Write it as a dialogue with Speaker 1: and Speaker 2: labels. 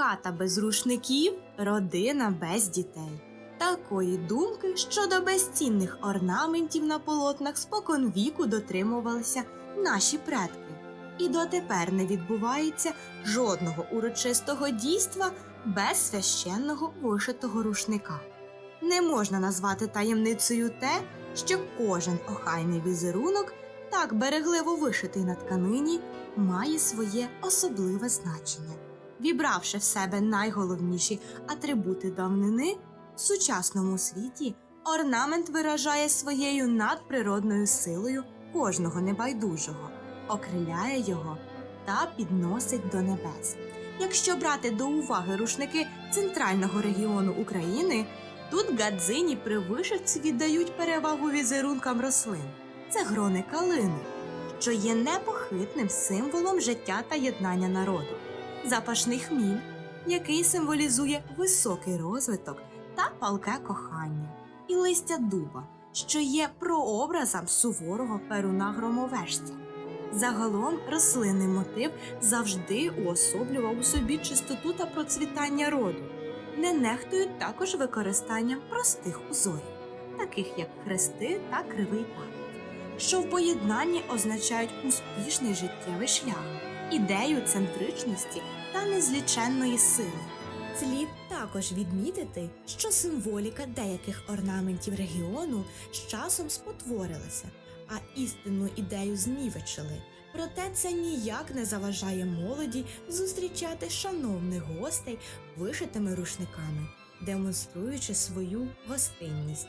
Speaker 1: Хата без рушників, родина без дітей. Такої думки щодо безцінних орнаментів на полотнах споконвіку дотримувалися наші предки. І дотепер не відбувається жодного урочистого дійства без священного вишитого рушника. Не можна назвати таємницею те, що кожен охайний візерунок, так берегливо вишитий на тканині, має своє особливе значення. Вібравши в себе найголовніші атрибути давнини, в сучасному світі орнамент виражає своєю надприродною силою кожного небайдужого, окриляє його та підносить до небес. Якщо брати до уваги рушники центрального регіону України, тут гадзині при вишивці віддають перевагу візерункам рослин. Це грони калини, що є непохитним символом життя та єднання народу, запашний хміль, який символізує високий розвиток та палке кохання, і листя дуба, що є прообразом суворого перуна громовежця. Загалом рослинний мотив завжди уособлював у собі чистоту та процвітання роду, не нехтують також використанням простих узорів, таких як хрести та кривий пам'ять, що в поєднанні означають успішний життєвий шлях, ідею центричності та незліченної сили. Слід також відмітити, що символіка деяких орнаментів регіону з часом спотворилася, а істинну ідею знівечили. Проте це ніяк не заважає молоді зустрічати шановних гостей вишитими рушниками, демонструючи свою гостинність.